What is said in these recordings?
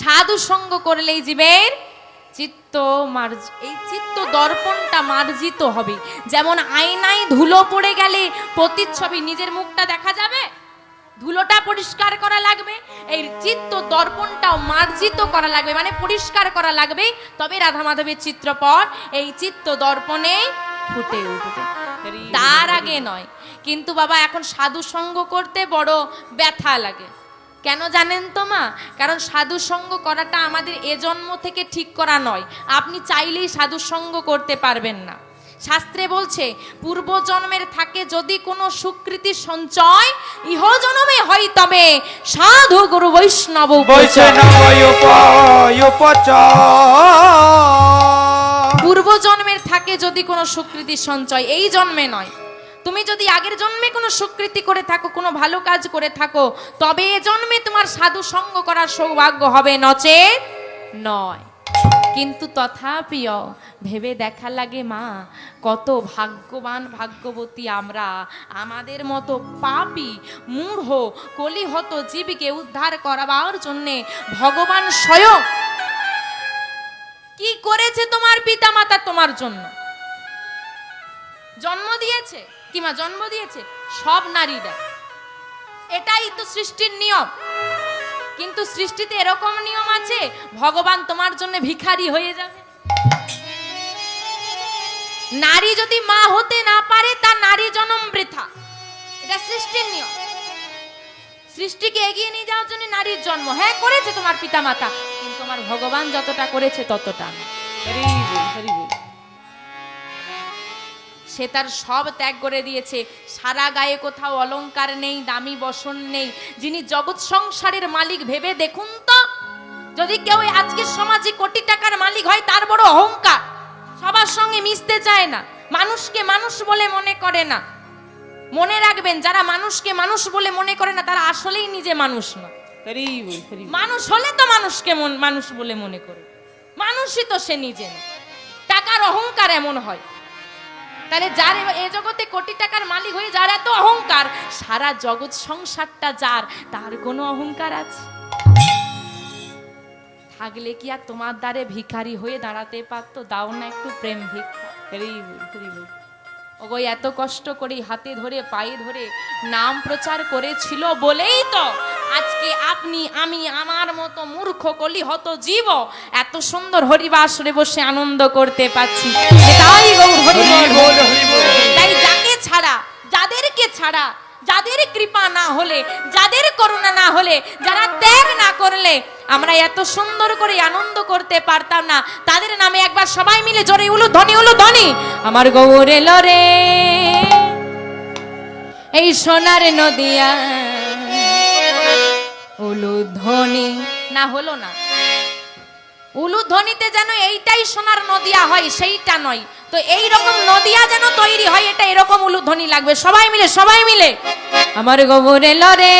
সাধু সঙ্গ করলেই জীবের চিত্ত মার্জ, এই চিত্ত দর্পণটা মার্জিত হবে। যেমন আয়নায় ধুলো পড়ে গেলে প্রতিচ্ছবি নিজের মুখটা দেখা যাবে, ধুলোটা পরিষ্কার করা লাগবে এই চিত্ত দর্পণটাও মার্জিত করা লাগবে মানে পরিষ্কার করা লাগবে। তবে রাধা মাধবের চিত্রপট এই চিত্ত দর্পণে ফুটে উঠবে। তার আগে নয়। কিন্তু বাবা, এখন সাধু সঙ্গ করতে বড় ব্যথা লাগে। কেন জানেন তো মা? কারণ সাধু সঙ্গ করাটা আমাদের এ জন্ম থেকে ঠিক করা নয়। আপনি চাইলেই সাধু সঙ্গ করতে পারবেন না। শাস্ত্রে বলছে পূর্ব জন্মের থাকে যদি কোনো সুকৃতি সঞ্চয় ইহ জন্মে হয় তবে সাধু গুরু বৈষ্ণব উপচয়। বৈষ্ণব পূর্ব জন্মের থাকে যদি কোনো সুকৃতি সঞ্চয় এই জন্মে নয়। তুমি যদি আগের জন্মে কোনো সুকৃতি করে থাকো, কোনো ভালো কাজ করে থাকো, তবে এ জন্মে তোমার সাধু সঙ্গ করার সৌভাগ্য হবে নচে নয়। কিন্তু তথাপিও ভেবে দেখা লাগে, মা, কত ভাগ্যবান ভাগ্যবতী আমরা। আমাদের মতো পাপি, মূঢ়, কলিহত জীবকে উদ্ধার করাবার জন্যে ভগবান স্বয়ং কি করেছে তোমার পিতামাতা তোমার জন্য? জন্ম দিয়েছে? কিমা জন্ম দিয়েছে? সব নারীরা। এটাই তো সৃষ্টির নিয়ম। কিন্তু সৃষ্টিতে এরকম নিয়ম আছে, ভগবান তোমার জন্য ভিখারি হয়ে যাবে। নারী যদি মা হতে না পারে, তার নারী জনম বৃথা। এটা সৃষ্টির নিয়ম। সৃষ্টিকে এগিয়ে নিয়ে যাওয়ার জন্য নারীর জন্ম। হ্যাঁ করেছে তোমার পিতামাতা, কিন্তু আমার ভগবান যতটা করেছে ততটা না সে তার সব ত্যাগ করে দিয়েছে। সারা গায়ে কোথাও অলংকার নেই দামি বসন নেই। যিনি জগৎ সংসারের মালিক ভেবে দেখুন তো যদি কেউ আজকের সমাজে কোটি টাকার মালিক হয় তার বড় অহংকার। সবার সঙ্গে মিশতে চায় না। মানুষকে মানুষ বলে মনে করে না। মনে রাখবেন যারা মানুষকে মানুষ বলে মনে করে না তারা আসলেই নিজে মানুষ না মানুষ হলে তো মানুষকে মন- মানুষ বলে মনে করে মানুষই তো সে নিজে না টাকার অহংকার এমন হয়। তাহলে যার এ- জগতে কোটি টাকার মালিক হয়ে যার এত অহংকার, সারা জগৎ সংসারটা যার, তার কোনো অহংকার আছে? থাকলে কি আর তোমার দ্বারে ভিখারি হয়ে দাঁড়াতে পারতো? দাও না একটু প্রেম ভিক্ষা। ওগো, এত কষ্ট করে হাতে ধরে, পায়ে ধরে নাম প্রচার করেছিল বলেই তো আজকে আপনি, আমি, আমার মতো মূর্খ কলি হত জীব এত সুন্দর হরিবাসরে বসে আনন্দ করতে পাচ্ছি তাই তাই যাকে ছাড়া, যাদেরকে ছাড়া, যাদের কৃপা না হলে, যাদের করুণা না হলে, যারা ত্যাগ না করলে আমরা এত সুন্দর করে আনন্দ করতে পারতাম না। তাদের নামে একবার সবাই মিলে জোরে উলু ধনি উলু ধনি আমার গৌরে লরে এই সোনার নদিয়া, উলু ধনী না হলো না। উলুধ্বনিতে যেন এইটাই সোনার নদিয়া হয়, সেইটা নয়। তো এই রকম নদিয়া যেন তৈরি হয়, এটা এরকম উলুধ্বনি লাগবে। সবাই মিলে সবাই মিলে। আমার গোবরে লরে,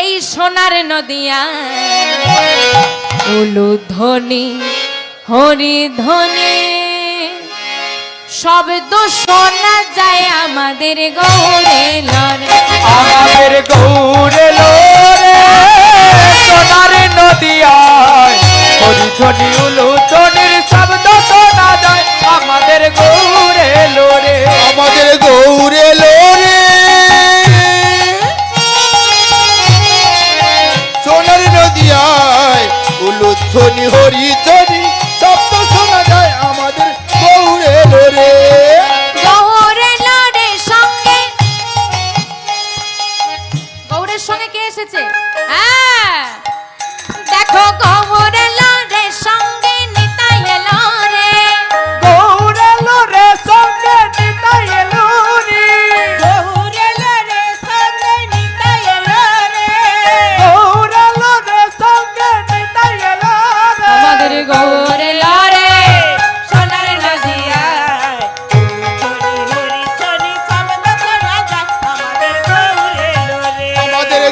এই সোনার নদিয়া। উলুধ্বনি, হরিধ্বনি, শব্দ শোনা যায় আমাদের গৌরে লরে। আমাদের গৌরে লোরে। সোনার নদিয়ায় যায়। আমাদের গৌরে লোরে আমাদের গৌরে লোরে সোনার নদিয়ায় হরিধ্বনি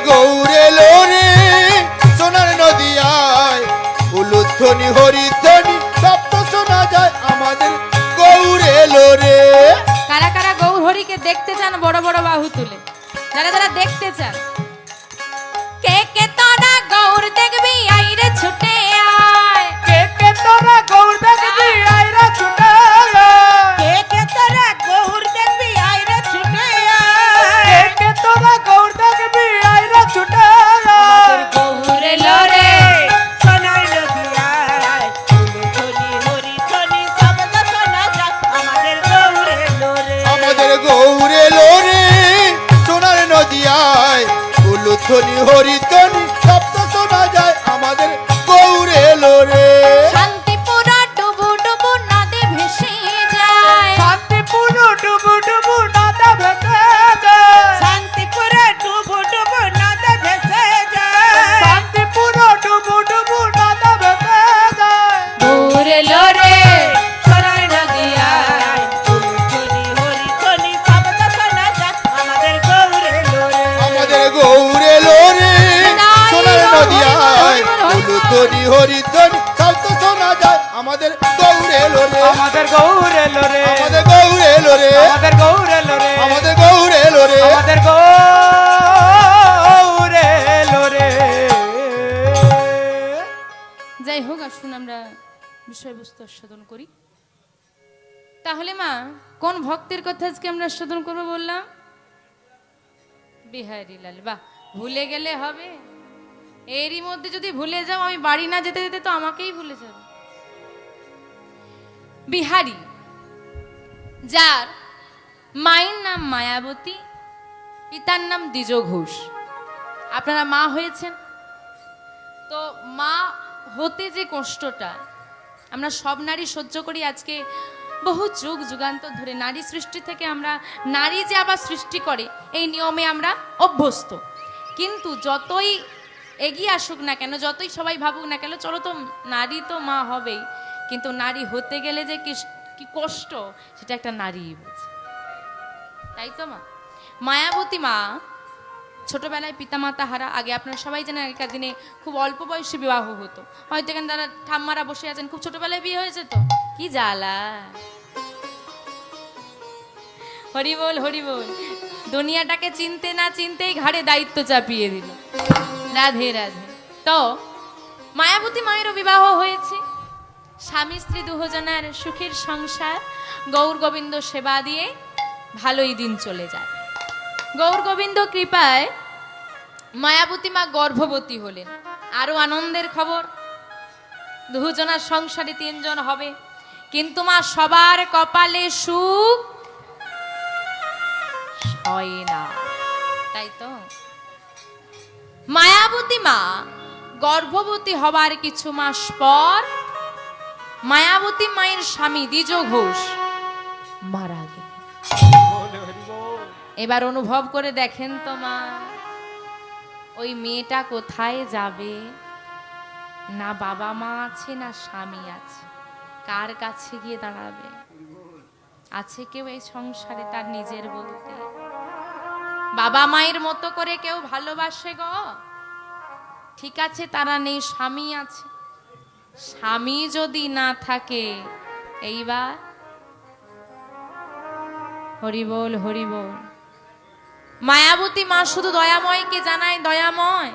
গৌরে লোরে সোনার নদিয়ায় উলুধ্বনি হরিধ্বনি শব্দ শোনা যায় আমাদের গৌরে লোরে কারা কারা গৌর হরিকে দেখতে চান বড় বড় বাহু তুলে? যারা যারা দেখতে চান হরিধ্বনি শব্দ শোনা যায় আমাদের গৌরে এলো হলুধ্বনি হরিধ্বনি শব্দ শোনা যায়। আমাদের গৌরে এলো রে। আমাদের গৌর এলো রে। আমাদের গৌরে এলো রে। আমাদের গৌর এলো রে। আমাদের গৌরে এলো রে। আমাদের গৌর এলো রে। যাই হোক আসুন আমরা বিষয়বস্তু আস্বাদন করি। তাহলে মা কোন ভক্তের কথা আজকে আমরা আস্বাদন করব বললাম? বিহারি লাল বাহ ভুলে গেলে হবে। এরই মধ্যে যদি ভুলে যাও, আমি বাড়ি না যেতে যেতে তো আমাকেই ভুলে যাবে। বিহারি, যার মায়ের নাম মায়াবতী, পিতার নাম দ্বিজ ঘোষ আপনারা মা হয়েছেন। তো মা হতে যে কষ্টটা, আমরা সব নারী সহ্য করি, আজকে বহু যুগ যুগান্তর ধরে নারী সৃষ্টি থেকে আমরা, নারী যে আবার সৃষ্টি করে, এই নিয়মে আমরা অভ্যস্ত। কিন্তু যতই এগিয়ে আসুক না কেন, যতই সবাই ভাবুক না কেন, চলো তো নারী তো মা হবেই। কিন্তু নারী হতে গেলে যে কি কষ্ট, সেটা একটা নারী বোঝে তাই তো মা? মায়াবতী মা, ছোটবেলায় পিতামাতা হারা, আগে আপনারা সবাই জানেন আগেকার দিনে খুব অল্প বয়সে বিবাহ হতো। হয়তো এখানে তারা ঠাম্মারা বসে আছেন, খুব ছোটবেলায় বিয়ে হয়েছে তো। কি জ্বালা। হরি বল হরি বল দুনিয়াটাকে চিনতে না চিনতেই ঘাড়ে দায়িত্ব চাপিয়ে দিল। রাধে রাধে। তো, মায়াবতী মায়েরও বিবাহ হয়েছে। স্বামী, স্ত্রী দুজনের সুখের সংসার, গৌর গোবিন্দ সেবা দিয়ে ভালোই দিন চলে যায়। গৌর গোবিন্দ কৃপায় মায়াবতী মা গর্ভবতী হলেন। আরও আনন্দের খবর, দুজনার সংসারে তিনজন হবে। কিন্তু মা সবার কপালে সুখ হয় না। মায়াবতী মা, গর্ভবতী হবার কিছু মাস পর মায়াবতী মায়ের স্বামী দ্বিজ ঘোষ মারা গেলেন। এবার অনুভব করে দেখেন তো মা, ওই মেয়েটা কোথায় যাবে? না বাবা মা আছে, না স্বামী আছে। কার কাছে গিয়ে দাঁড়াবে? আছে কেউ এই সংসারে তার নিজের বলতে? বাবা মায়ের মতো করে কেউ ভালোবাসে গো। ঠিক আছে, তারা নেই, স্বামী আছে। স্বামী যদি না থাকে, এইবার হরিবল হরিবল। মায়াবতী মা শুধু দয়াময়কে জানায়, দয়াময়।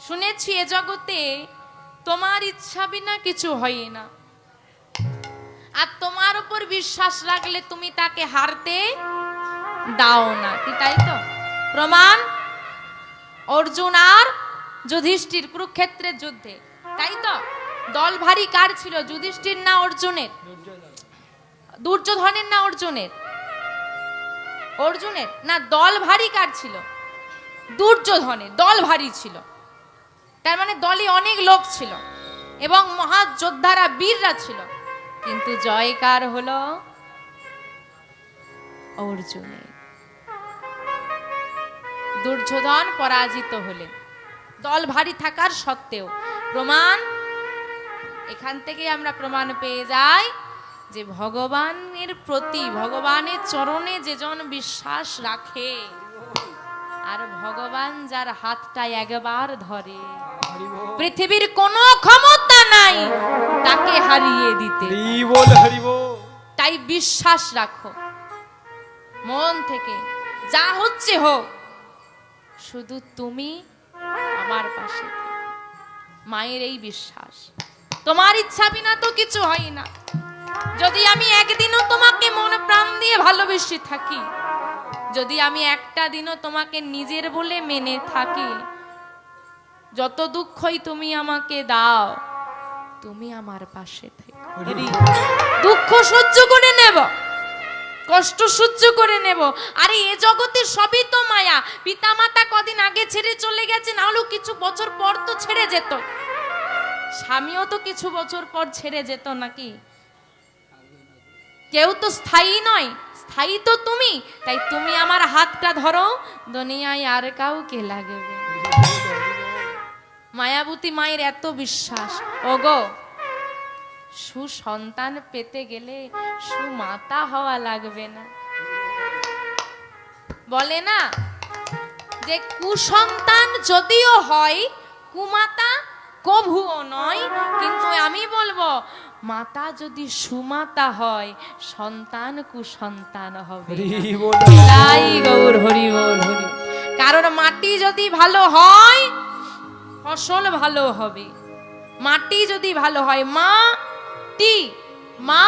শুনেছি এ জগতে তোমার ইচ্ছা বিনা কিছু হয় না। আর তোমার উপর বিশ্বাস রাখলে তুমি তাকে হারতে দাও না, কি তাই তো? প্রমাণ? অর্জুন আর যুধিষ্ঠির কুরুক্ষেত্রের যুদ্ধে, তাই তো? দল ভারী কার ছিল, যুধিষ্ঠির না অর্জুনের? দুর্যোধনের না অর্জুনের? অর্জুনের? না, দল ভারী কার ছিল? দুর্যোধনের, দল ভারী ছিল। তার মানে দলে অনেক লোক ছিল এবং মহাযোদ্ধারা, বীররা ছিল। কিন্তু জয়কার হলো অর্জুনের। দুর্যোধন পরাজিত হলেন। দল ভারী থাকার সত্ত্বেও প্রমাণ এখান থেকে আমরা প্রমাণ পেয়ে যাই যে ভগবানের প্রতি ভগবানের চরণে যেজন বিশ্বাস রাখে। আর ভগবান যার হাতটা একবার ধরে পৃথিবীর কোনো ক্ষমতা নাই তাকে হারিয়ে দিতে। তাই বিশ্বাস রাখো। মন থেকে যা হচ্ছে হোক শুধু তুমি আমার পাশে। মায়ের এই বিশ্বাস। তোমার ইচ্ছা বিনা তো কিছু হয় না। যদি আমি একদিনও তোমাকে মন প্রাণ দিয়ে ভালোবেসে থাকি যদি আমি একটা দিনও তোমাকে নিজের বলে মেনে থাকি যত দুঃখই তুমি আমাকে দাও তুমি আমার পাশে থেকো। দুঃখ সহ্য করে নেব। কষ্ট সহ্য করে নেব। আরে, এ জগতে সবই তো মায়া। পিতামাতা কদিন আগে ছেড়ে চলে গেছে, না হলেও কিছু বছর পর তো ছেড়ে যেত। স্বামীও তো কিছু বছর পর ছেড়ে যেত নাকি? কেউ তো স্থায়ী নয়, স্থায়ী তো তুমি। তাই তুমি আমার হাতটা ধরো, দুনিয়ায় আর কাউকে লাগবে মায়াবতী মায়ের এত বিশ্বাস। ওগো সুসন্তান পেতে গেলে সুমাতা হওয়া লাগবে না। বলে না যে কুসন্তান যদিও হয় কুমাতা কভুও নয় কিন্তু আমি বলব মাতা যদি সুমাতা হয় সন্তান কুসন্তান হবে না। গৌর হরি বল হরি কারণ মাটি যদি ভালো হয় ফসল ভালো হবে। মাটি যদি ভালো হয় মা টি মা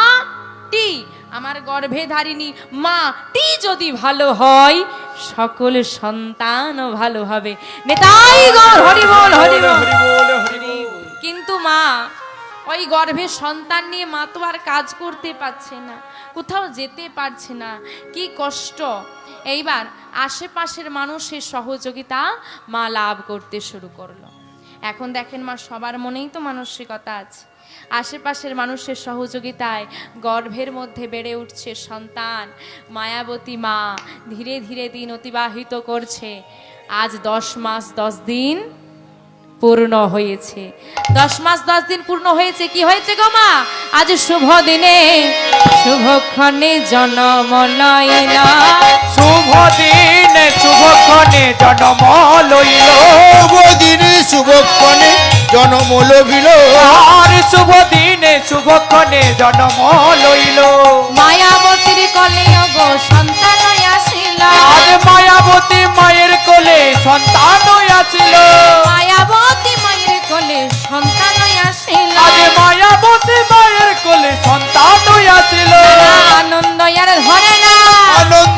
টি আমার গর্ভে ধারিনী মা টি যদি ভালো হয় সকল সন্তান ভালো হবে। নেতাই গৌর কিন্তু মা ওই গর্ভে সন্তান নিয়ে মা তো আর কাজ করতে পারছে না কোথাও যেতে পারছে না। কি কষ্ট। এইবার আশেপাশের মানুষের সহযোগিতা মা লাভ করতে শুরু করল। এখন দেখেন মা, সবার মনেই তো মানসিকতা আছে। আশেপাশের মানুষের সহযোগিতায় গর্ভের মধ্যে বেড়ে উঠছে সন্তান, মায়াবতী মা, ধীরে ধীরে দিন অতিবাহিত করছে। আজ দশ মাস, দশ দিন পূর্ণ হয়েছে। দশ মাস দশ দিন পূর্ণ হয়েছে কি হয়েছে গো মা? আজ শুভ দিনে শুভক্ষণে জন্ম লইলা। শুভ দিন শুভক্ষণে জন্ম লইল। শুভ দিনে শুভক্ষণে জনম লোভিল আর শুভ দিনে শুভক্ষণে জন্ম লইল। মায়াবতীর কলিও গো সন্তান আসিল। আজ মায়াবতী মায়ের কোলে সন্তান আছিল সন্তান আনন্দ আর ধরে না। আনন্দ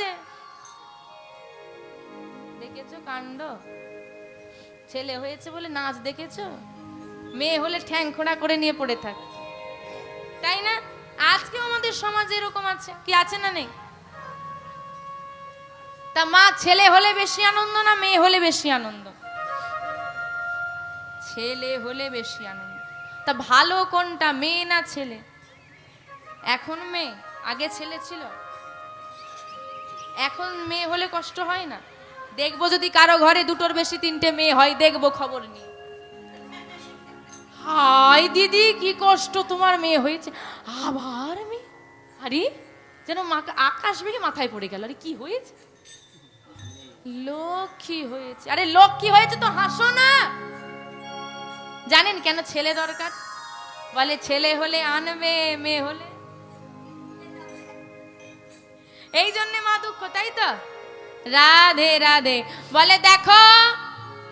হয়েছে দেখেছ কাণ্ড? ছেলে হয়েছে বলে নাচ দেখেছ? মেয়ে হলে ঠ্যাং খোঁড়া করে নিয়ে পড়ে থাক। তাই না? আজকেও আমাদের সমাজে এরকম আছে। কি আছে না নেই? তা মা ছেলে হলে বেশি আনন্দ না মেয়ে হলে বেশি আনন্দ? ছেলে হলে বেশি আনন্দ। তা ভালো কোনটা, মেয়ে না ছেলে? এখন মেয়ে? আগে ছেলে ছিল? এখন মেয়ে হলে কষ্ট হয় না। দেখব যদি কারও ঘরে দুটোর বেশি তিনটে মেয়ে হয়, দেখব খবর নিয়ে। হাই দিদি, কি কষ্ট তোমার মেয়ে হয়েছে। আবার মেয়ে? আরে, যেন আকাশ ভেঙে মাথায় পড়ে গেল। আরে, কি হয়েছে? লক্ষ্মী হয়েছে। আরে, লক্ষ্মী হয়েছে তো হাসো না। জানেন কেন ছেলে দরকার? বলে ছেলে হলে আনবে, মেয়ে হলে এই জন্য মা দুঃখ, তাই তো? রাধে রাধে। বলে, দেখো,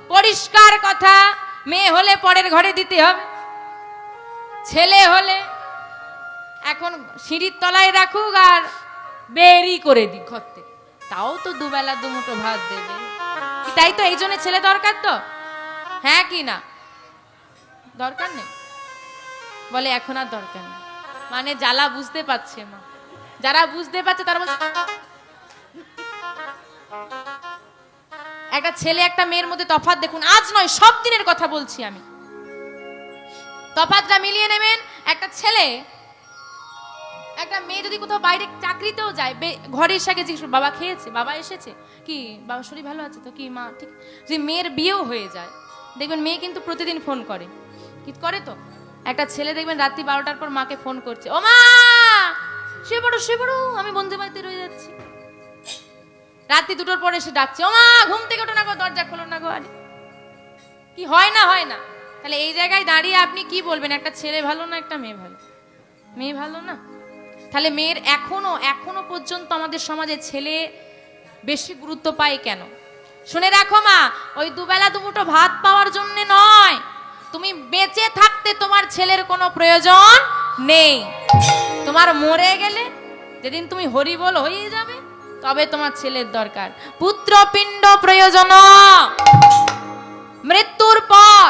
পরিষ্কার কথা, মেয়ে হলে পরের ঘরে দিতে হবে। ছেলে হলে এখন সিঁড়ির তলায় রাখুক আর বেরি করে দিক ঘর থেকে তাও তো দুবেলা দুমুঠো ভাত দেবে। তাই তো? এই জন্য ছেলে দরকার তো? হ্যাঁ কি না? দরকার নেই? বলে, এখন আর দরকার নেই। মানে জ্বালা বুঝতে পারছে মা। যারা বুঝতে পারছে তারা একটা ছেলে, একটা মেয়ের মধ্যে তফাৎ দেখুন। আজ নয়, সব দিনের কথা বলছি আমি। তফাতটা মিলিয়ে নেবেন, একটা ছেলে, একটা মেয়ে যদি কোথাও বাইরে চাকরিতেও যায় ঘরে এসে আগে জিজ্ঞেস বাবা খেয়েছে, বাবা এসেছে। কি, বাবা শরীর ভালো আছে তো? কি, মা, ঠিক। যে মেয়ের বিয়েও হয়ে যায়, দেখবেন মেয়ে কিন্তু প্রতিদিন ফোন করে। কি করে তো? একটা ছেলে দেখবেন রাত্রি বারোটার পর মাকে ফোন করছে, ও মা শুয়ে পড়ো শুয়ে পড়ো, আমি বন্ধু বাড়িতে রয়ে যাচ্ছি। রাত্রি দুটোর পরে এসে ডাকছে ও মা ঘুম থেকে ওঠো না গো, দরজা খোলো না গো, আরে। কি হয় না হয় না। তাহলে এই জায়গায় দাঁড়িয়ে আপনি কি বলবেন? একটা ছেলে ভালো না একটা মেয়ে ভালো? মেয়ে ভালো না? তাহলে মেয়ের এখনও এখনও পর্যন্ত আমাদের সমাজে ছেলে বেশি গুরুত্ব পায় কেন? শুনে রাখো মা, ওই দুবেলা দুমুঠো ভাত পাওয়ার জন্য নয়। তুমি বেঁচে থাকতে তোমার ছেলের কোনো প্রয়োজন নেই। তোমার মরে গেলে যেদিন তুমি হরি বল হয়ে যাবে, তবে তোমার ছেলের দরকার। পুত্র পিণ্ড প্রয়োজন। মৃত্যুর পর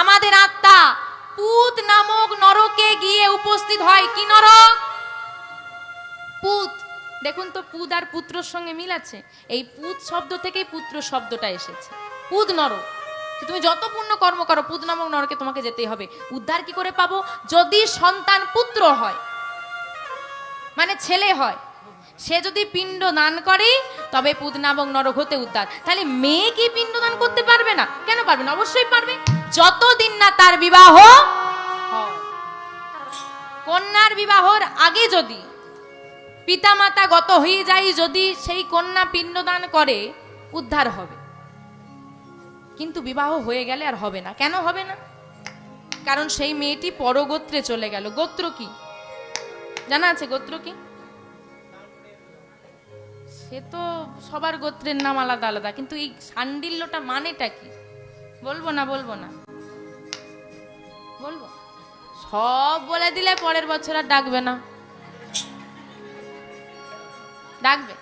আমাদের আত্মা পুত নামক নরকে গিয়ে উপস্থিত হয়। কি নরক? পুত। দেখুন তো, পুত আর পুত্রর সঙ্গে মিল আছে? এই পুত শব্দ থেকেই পুত্র শব্দটা এসেছে। পুত নরক। তুমি যত পুণ্য কর্ম করো, পুত নামক নরকে তোমাকে যেতেই হবে। উদ্ধার কি করে পাবো? যদি সন্তান পুত্র হয় মানে ছেলে হয়। সে যদি পিণ্ড দান করে, তবে পুত নামক নরক হতে উদ্ধার। তাহলে মেয়ে কি পিণ্ড দান করতে পারবে না? কেন পারবে না? অবশ্যই পারবে। যতদিন না তার বিবাহ কন্যার বিবাহর আগে যদি পিতামাতা গত হয়ে যায়, যদি সেই কন্যা পিণ্ডদান করে, উদ্ধার হবে। কিন্তু বিবাহ হয়ে গেলে আর হবে না। কেন হবে না? কারণ সেই মেয়েটি পরগোত্রে চলে গেল। গোত্র কি? জানা আছে গোত্র কি? সে তো সবার গোত্রের নাম আলাদা আলাদা, কিন্তু এই সান্ডিল্যটা মানেটা কি? বলব না বলব না? বলব? সব বলে দিলে পরের বছর আর ডাকবে না। ডাকবে?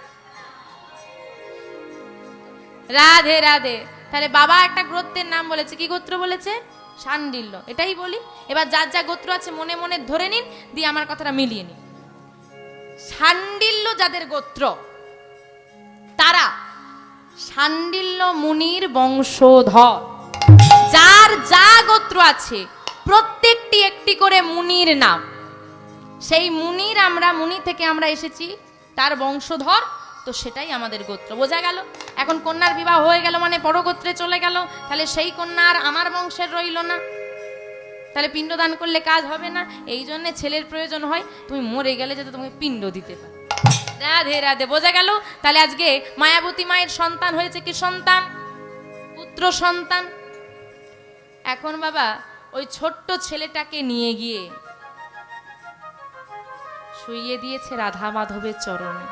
রাধে রাধে। তাহলে বাবা একটা গোত্রের নাম বলেছে, কি গোত্র বলেছে? সান্ডিল্য। এটাই বলি। এবার যার যা গোত্র আছে, মনে মনে ধরে নিন, দিয়ে আমার কথাটা মিলিয়ে নিন। শান্ডিল্য যাদের গোত্র, তারা শান্ডিল্য মুনির বংশধর। যার যা গোত্র আছে, প্রত্যেকটি একটি করে মুনির নাম। সেই মুনির আমরা, মুনি থেকে আমরা এসেছি, তার বংশধর, তো সেটাই আমাদের গোত্র। বোঝা গেল? এখন কন্যার বিবাহ হয়ে গেল মানে পরগোত্রে চলে গেল। তাহলে সেই কন্যা আর আমার বংশের রইল না। তাহলে পিণ্ডদান করলে কাজ হবে না। এই জন্য ছেলের প্রয়োজন হয়, তুমি মরে গেলে যাতে তোমাকে পিণ্ড দিতে পারে। রাধে রাধে, বোঝা গেল? তাহলে আজকে মায়াবতী মায়ের সন্তান হয়েছে কি সন্তান? পুত্র সন্তান। এখন বাবা, ওই ছোট্ট ছেলেটাকে নিয়ে গিয়ে শুইয়ে দিয়েছে রাধা মাধবের চরণে।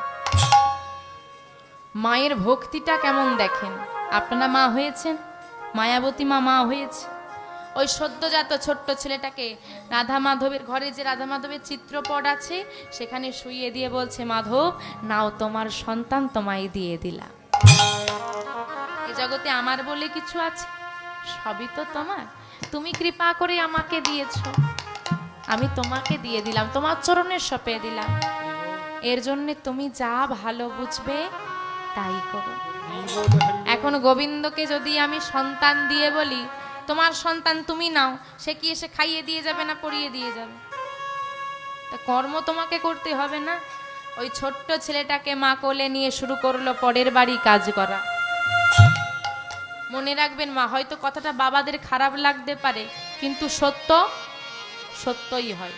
মায়ের ভক্তিটা কেমন দেখেন? আপনারা মা হয়েছেন? মায়াবতী মা মা হয়েছে? ওই সদ্যজাত ছোট্ট ছেলেটাকে রাধা মাধবের ঘরে যে রাধা মাধবের চিত্রপট আছে, সেখানে শুইয়ে দিয়ে বলছে, মাধব, নাও তোমার সন্তান তোমায় দিয়ে দিলাম। এ জগতে আমার বলে কিছু আছে? সবই তো তোমার। তুমি কৃপা করে আমাকে দিয়েছ। আমি তোমাকে দিয়ে দিলাম, তোমার চরণের সপে দিলাম। এর জন্যে তুমি যা ভালো বুঝবে, তাই করো। এখন গোবিন্দকে যদি আমি সন্তান দিয়ে বলি তোমার সন্তান তুমি নাও। সে কি এসে খাইয়ে দিয়ে যাবে না পড়িয়ে দিয়ে যাবে? তা কর্ম তোমাকে করতে হবে না। ওই ছোট্ট ছেলেটাকে মা কোলে নিয়ে শুরু করল পরের বাড়ি কাজ করা। মনে রাখবেন মা, হয়তো কথাটা বাবাদের খারাপ লাগতে পারে, কিন্তু সত্য সত্যই হয়।